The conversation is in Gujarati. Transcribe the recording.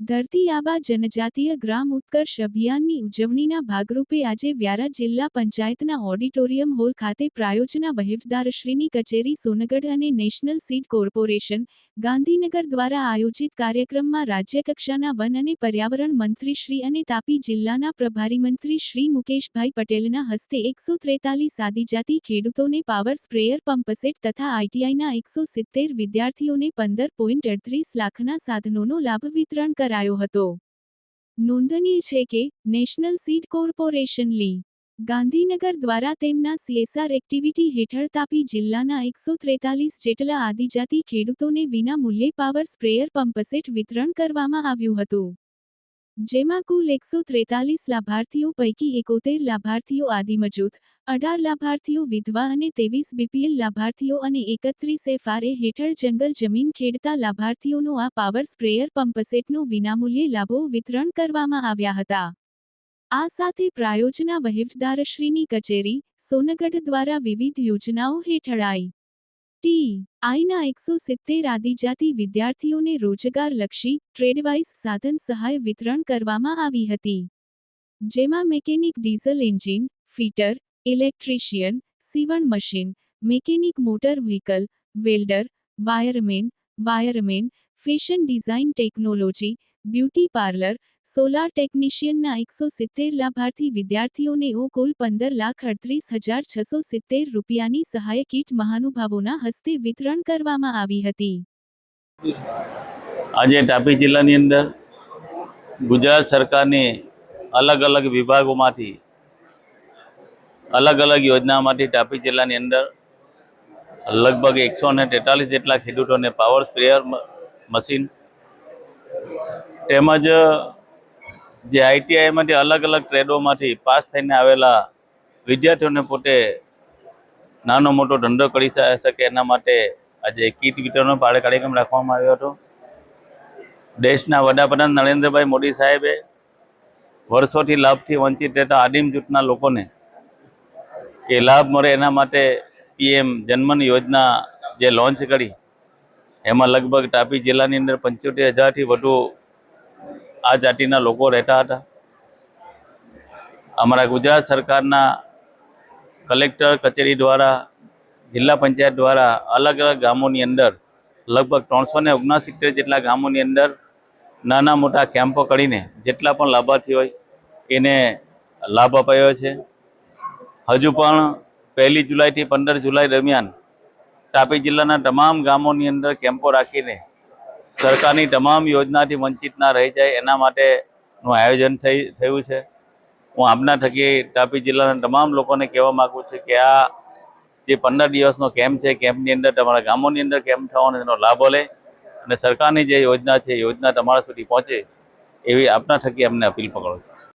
ધરતી આબા જનજાતીય ગ્રામ ઉત્કર્ષ અભિયાનની ઉજવણીના ભાગરૂપે આજે વ્યારા જિલ્લા પંચાયતના ઓડિટોરિયમ હોલ ખાતે પ્રાયોજના વહીવટદારશ્રીની કચેરી સોનગઢ અને નેશનલ સીડ કોર્પોરેશન, ગાંધીનગર દ્વારા આયોજિત કાર્યક્રમમાં રાજ્યકક્ષાના વન અને પર્યાવરણ મંત્રી શ્રી અને તાપી જિલ્લાના પ્રભારી મંત્રી શ્રી મુકેશભાઈ પટેલના હસ્તે એકસો ત્રેતાલીસ આદિજાતિ ખેડૂતોને પાવર સ્પ્રેયર પંપસેટ તથા આઈટીઆઈના એકસો સિત્તેર વિદ્યાર્થીઓને પંદર પોઈન્ટ અડત્રીસ લાખના સાધનોનો લાભ વિતરણ કરાયો. હતો. નોંધનીય છે કે, નેશનલ સીડ કોર્પોરેશન લી. ગાંધીનગર દ્વારા તેમના સીએસઆર એક્ટિવિટી હેઠળ તાપી જિલ્લાના એકસો ત્રેતાલીસ જેટલા આદિજાતિ ખેડૂતોને વિના મૂલ્યે પાવર સ્પ્રેયર પંપસેટ વિતરણ કરવામાં આવ્યું હતું. જેમાં કુલ એકસો ત્રેતાલીસ લાભાર્થીઓ પૈકી એકોતેર લાભાર્થીઓ આદિમજૂથ, અઢાર લાભાર્થીઓ વિધવા અને તેવીસ બીપીએલ લાભાર્થીઓ અને એકત્રીસ એફઆરએ હેઠળ જંગલ જમીન ખેડતા લાભાર્થીઓનો આ પાવર સ્પ્રેયર પંપસેટનો વિનામૂલ્યે લાભો વિતરણ કરવામાં આવ્યા હતા. આ સાથે પ્રાયોજના વહીવટદારશ્રીની કચેરી, સોનગઢ દ્વારા વિવિધ યોજનાઓ હેઠળ આઈ. ટી. આઈના એકસો સિત્તેર આદિજાતિ વિદ્યાર્થીઓને રોજગારલક્ષી ટ્રેડવાઇઝ સાધન સહાય વિતરણ કરવામાં આવી હતી. જેમાં mechanic diesel engine, fitter, electrician, સીવણ machine, mechanic motor vehicle, welder, wireman wireman, fashion design technology, beauty parlour solar ટેકનિશિયનના એકસો સિત્તેર લાભાર્થી વિદ્યાર્થીઓને ઓ કુલ પંદર લાખ અડત્રીસ હજાર છસો સિત્તેર રૂપિયાની સહાય કીટ મહાનુભાવોના હસ્તે વિતરણ કરવામાં આવી હતી. આજે તાપી જિલ્લાની અંદર ગુજરાત સરકારની અલગ અલગ વિભાગોમાંથી અલગ અલગ યોજનામાંથી તાપી જિલ્લાની અંદર લગભગ એકસો ને તેતાલીસ જેટલા ખેડૂતોને પાવર સ્પ્રેયર મશીન તેમજ જે આઈટીઆઈમાંથી અલગ અલગ ટ્રેડોમાંથી પાસ થઈને આવેલા વિદ્યાર્થીઓને પોતે નાનો મોટો ધંધો કરી શકે એના માટે આજે કીટ વિતરણનો ભારે કાર્યક્રમ રાખવામાં આવ્યો હતો. દેશના વડાપ્રધાન નરેન્દ્રભાઈ મોદી સાહેબે વર્ષોથી લાભથી વંચિત રહેતા આદિમ જૂથના લોકોને એ લાભ મળે એના માટે પીએમ જન્મન યોજના જે લોન્ચ કરી, એમાં લગભગ તાપી જિલ્લાની અંદર પંચોતેર હજારથી વધુ આ જાતિના લોકો રહેતા હતા. અમારા ગુજરાત સરકારના કલેક્ટર કચેરી દ્વારા, જિલ્લા પંચાયત દ્વારા અલગ અલગ ગામોની અંદર, લગભગ ત્રણસો ને ઓગણસિત્તેર જેટલા ગામોની અંદર નાના મોટા કેમ્પો કરીને જેટલા પણ લાભાર્થી હોય એને લાભ અપાયો છે. હજુ પણ પહેલી જુલાઈથી પંદર જુલાઈ દરમિયાન તાપી જિલ્લાના તમામ ગામોની અંદર કેમ્પો રાખીને સરકારની તમામ યોજનાથી વંચિત ના રહી જાય, એના માટેનું આયોજન થઈ, થયું છે. હું આપના થકી તાપી જિલ્લાના તમામ લોકોને કહેવા માગું છું કે આ જે પંદર દિવસનો કેમ્પ છે, કેમ્પની અંદર તમારા ગામોની અંદર કેમ્પ થવાનો એનો લાભો લે અને સરકારની જે યોજના છે યોજના તમારા સુધી પહોંચે એવી આપના થકી અમને અપીલ પકડો છું.